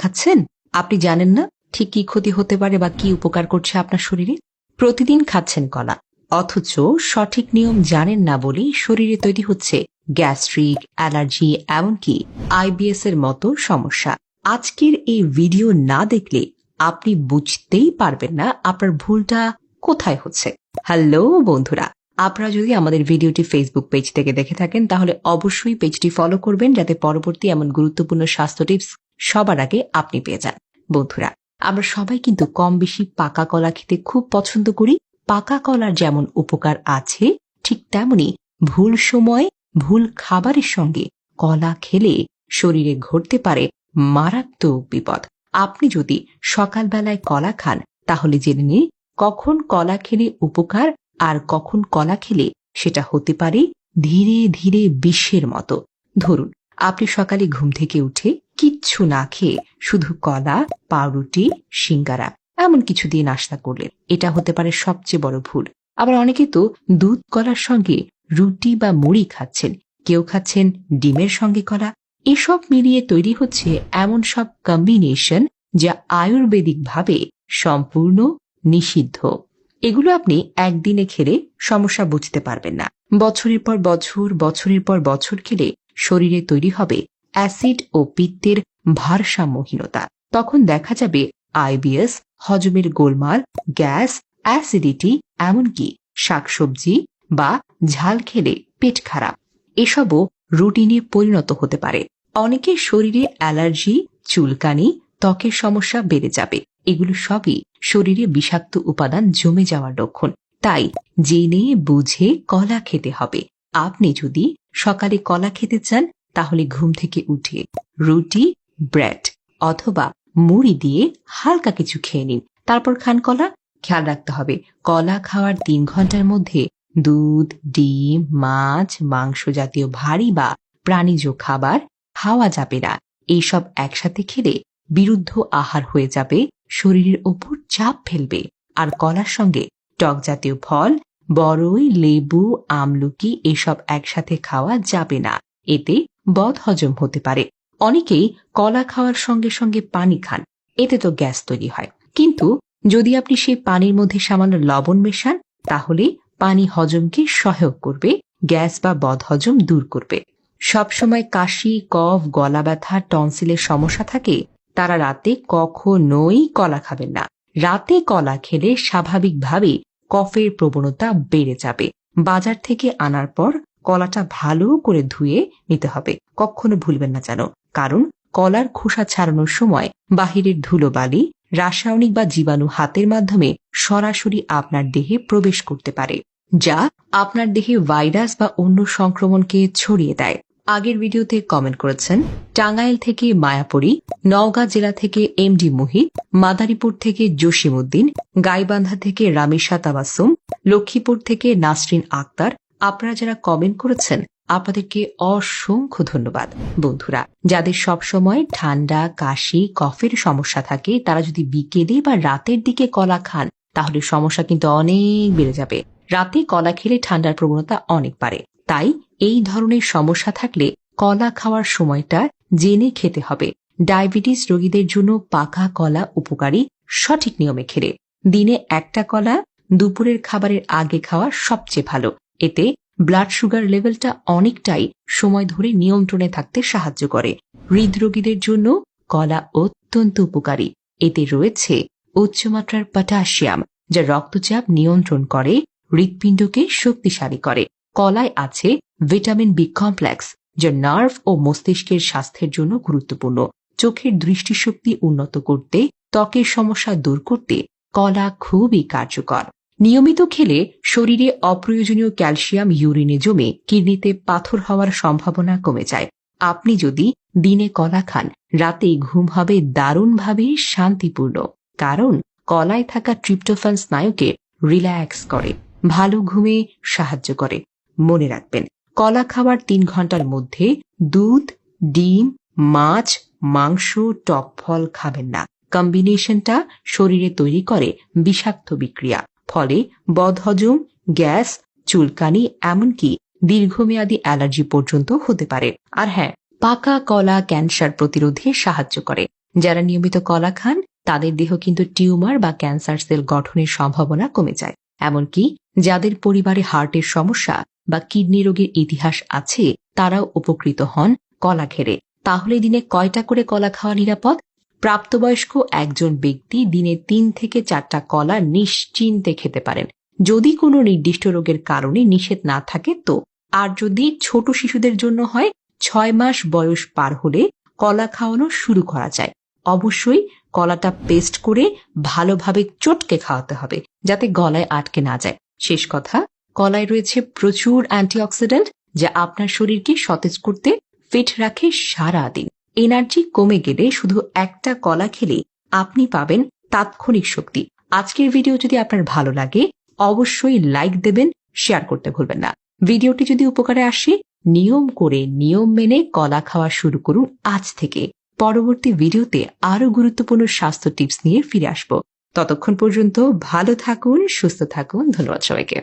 খাচ্ছেন? আপনি জানেন না ঠিক কি ক্ষতি হতে পারে বা কি উপকার করছে আপনার শরীরে? প্রতিদিন খাচ্ছেন কলা। অথচ সঠিক নিয়ম জানেন না বলেই শরীরে তৈরি হচ্ছে গ্যাস্ট্রিক, অ্যালার্জি, এমনকি আইবিএস এর মতো সমস্যা। আজকের এই ভিডিও না দেখলে আপনি বুঝতেই পারবেন না আপনার ভুলটা কোথায় হচ্ছে। হ্যালো বন্ধুরা, আপনারা যদি আমাদের ভিডিওটি ফেসবুক পেজ থেকে দেখে থাকেন, তাহলে অবশ্যই পেজটি ফলো করবেন, যাতে পরবর্তী এমন গুরুত্বপূর্ণ স্বাস্থ্য টিপস সবার আগে আপনি পেয়ে যান। বন্ধুরা, আমরা সবাই কিন্তু কম বেশি পাকা কলা খেতে খুব পছন্দ করি। পাকা কলার যেমন উপকার আছে, ঠিক তেমনি ভুল সময় ভুল খাবারের সঙ্গে কলা খেলে শরীরে ঘটতে পারে মারাত্মক বিপদ। আপনি যদি সকালবেলায় কলা খান, তাহলে জেনে নিন কখন কলা খেলে উপকার আর কখন কলা খেলে সেটা হতে পারে ধীরে ধীরে বিশ্বের মতো। ধরুন, আপনি সকালে ঘুম থেকে উঠে কিচ্ছু না খেয়ে শুধু কলা, পাউরুটি, সিঙ্গারা, এমন কিছু দিয়ে নাস্তা করলেন। এটা হতে পারে সবচেয়ে বড় ভুল। আবার অনেকে তো দুধ কলার সঙ্গে রুটি বা মুড়ি খাচ্ছেন। কেউ খাচ্ছেন ডিমের সঙ্গে কলা। এসব মিলিয়ে তৈরি হচ্ছে এমন সব কম্বিনেশন যা আয়ুর্বেদিক ভাবে সম্পূর্ণ নিষিদ্ধ। এগুলো আপনি একদিনে খেলে সমস্যা বুঝতে পারবেন না। বছরের পর বছর, বছরের পর বছর খেলে শরীরে তৈরি হবে অ্যাসিড ও পিত্তের ভারসাম্যহীনতা। তখন দেখা যাবে আইবিএস, হজমের গোলমাল, গ্যাস, অ্যাসিডিটি, এমনকি শাকসবজি বা ঝাল খেলে পেট খারাপ। এসবও রুটিনে পরিণত হতে পারে। অনেকের শরীরে অ্যালার্জি, চুলকানি, ত্বকের সমস্যা বেড়ে যাবে। এগুলো সবই শরীরে বিষাক্ত উপাদান জমে যাওয়ার লক্ষণ। তাই জেনে বুঝে কলা খেতে হবে। আপনি যদি সকালে কলা খেতে চান তাহলে ঘুম থেকে উঠে রুটি, ব্রেড অথবা মুড়ি দিয়ে হালকা কিছু খেয়ে নিন। তারপর খান কলা, খেয়াল রাখতে হবে, কলা খাওয়ার তিন ঘণ্টার মধ্যে দুধ, ডিম, মাছ, মাংস জাতীয় ভারী বা প্রাণীজ খাবার খাওয়া যাবে না। এইসব একসাথে খেলে বিরুদ্ধ আহার হয়ে যাবে, শরীরের ওপর চাপ ফেলবে। আর কলার সঙ্গে টক জাতীয় ফল বড়ই লেবু, আমলকি এসব একসাথে খাওয়া যাবে না। এতে বদ হজম হতে পারে। অনেকেই কলা খাওয়ার সঙ্গে সঙ্গে পানি খান, এতে তো গ্যাস তৈরি হয়। কিন্তু যদি আপনি সেই পানির মধ্যে সামান্য লবণ মেশান, তাহলে পানি হজমকে সহায়ক করবে, গ্যাস বা বদ হজম দূর করবে। সবসময় কাশি, কফ গলা ব্যথা টনসিলের সমস্যা থাকে, তারা রাতে কখনোই কলা খাবেন না। রাতে কলা খেলে স্বাভাবিকভাবে কফের প্রবণতা বেড়ে যাবে। বাজার থেকে আনার পর কলাটা ভালো করে ধুয়ে নিতে হবে। কখনো ভুলবেন না যেন। কারণ, কলার খোসা ছাড়ানোর সময় বাহিরের ধুলো বালি, রাসায়নিক বা জীবাণু হাতের মাধ্যমে সরাসরি আপনার দেহে প্রবেশ করতে পারে, যা আপনার দেহে ভাইরাস বা অন্য সংক্রমণকে ছড়িয়ে দেয়। আগের ভিডিওতে কমেন্ট করেছেন, টাঙ্গাইল থেকে মায়াপুরী, নওগাঁ জেলা থেকে এম ডি মুহিত, মাদারীপুর থেকে জসিমউদ্দিন, গাইবান্ধা থেকে রামিশা তাবাসুম লক্ষ্মীপুর থেকে নাসরিন আক্তার আপনারা যারা কমেন্ট করেছেন, আপনাদেরকে অসংখ্য ধন্যবাদ। বন্ধুরা, যাদের সবসময় ঠান্ডা, কাশি, কফের সমস্যা থাকে, তারা যদি বিকেলে বা রাতের দিকে কলা খান, তাহলে সমস্যা কিন্তু অনেক বেড়ে যাবে। রাতে কলা খেলে ঠান্ডার প্রবণতা অনেক বাড়ে। তাই এই ধরনের সমস্যা থাকলে কলা খাওয়ার সময়টা জেনে খেতে হবে। ডায়াবেটিস রোগীদের জন্য পাকা কলা উপকারী, সঠিক নিয়মে খেলে। দিনে একটা কলা দুপুরের খাবারের আগে খাওয়া সবচেয়ে ভালো। এতে ব্লাড সুগার লেভেলটা অনেকটাই সময় ধরে নিয়ন্ত্রণে থাকতে সাহায্য করে। হৃদরোগীদের জন্য কলা অত্যন্ত উপকারী। এতে রয়েছে উচ্চমাত্রার পটাশিয়াম, যা রক্তচাপ নিয়ন্ত্রণ করে, হৃৎপিণ্ডকে শক্তিশালী করে। কলায় আছে ভিটামিন বি কমপ্লেক্স, যা নার্ভ ও মস্তিষ্কের স্বাস্থ্যের জন্য গুরুত্বপূর্ণ। চোখের দৃষ্টিশক্তি উন্নত করতে, ত্বকের সমস্যা দূর করতে কলা খুবই কার্যকর। নিয়মিত খেলে শরীরে অপ্রয়োজনীয় ক্যালসিয়াম, ইউরিনে জমে কিডনিতে পাথর হওয়ার সম্ভাবনা কমে যায়। আপনি যদি দিনে কলা খান রাতে ঘুম হবে দারুণভাবে শান্তিপূর্ণ। কারণ, কলায় থাকা ট্রিপ্টোফান স্নায়ুকে রিল্যাক্স করে, ভালো ঘুমে সাহায্য করে। মনে রাখবেন, কলা খাওয়ার তিন ঘণ্টার মধ্যে দুধ, ডিম, মাছ, মাংস, টক ফল খাবেন না। কম্বিনেশনটা শরীরে তৈরি করে বিষাক্ত বিক্রিয়া। ফলে বদহজম, গ্যাস, চুলকানি এমনকি দীর্ঘমেয়াদী অ্যালার্জি পর্যন্ত হতে পারে। আর হ্যাঁ পাকা কলা ক্যান্সার প্রতিরোধে সাহায্য করে। যারা নিয়মিত কলা খান, তাদের দেহ কিন্তু টিউমার বা ক্যান্সার সেল গঠনের সম্ভাবনা কমে যায়। এমনকি যাদের পরিবারে হার্টের সমস্যা বা কিডনি রোগের ইতিহাস আছে, তারাও উপকৃত হন কলা ঘেরে তাহলে দিনে কয়টা করে কলা খাওয়া নিরাপদ? প্রাপ্তবয়স্ক একজন ব্যক্তি দিনে তিন থেকে চারটা কলা নিশ্চিন্তে খেতে পারেন। যদি কোনো নির্দিষ্ট রোগের কারণে নিষেধ না থাকে, তো আর যদি ছোট শিশুদের জন্য হয়, ছয় মাস বয়স পার হলে কলা খাওয়ানো শুরু করা যায়। অবশ্যই কলাটা পেস্ট করে ভালোভাবে চটকে খাওয়াতে হবে, যাতে গলায় আটকে না যায়। শেষ কথা, কলায় রয়েছে প্রচুর অ্যান্টিঅক্সিডেন্ট যা আপনার শরীরকে সতেজ করতে ফিট রাখে সারা দিন এনার্জি কমে গেলে শুধু একটা কলা খেলে আপনি পাবেন তাৎক্ষণিক শক্তি। আজকের ভিডিও যদি আপনার ভালো লাগে, অবশ্যই লাইক দেবেন শেয়ার করতে ভুলবেন না। ভিডিওটি যদি উপকারে আসে, নিয়ম করে নিয়ম মেনে কলা খাওয়া শুরু করুন আজ থেকে। পরবর্তী ভিডিওতে আরও গুরুত্বপূর্ণ স্বাস্থ্য টিপস নিয়ে ফিরে আসব। ততক্ষণ পর্যন্ত ভালো থাকুন, সুস্থ থাকুন, ধন্যবাদ সবাইকে।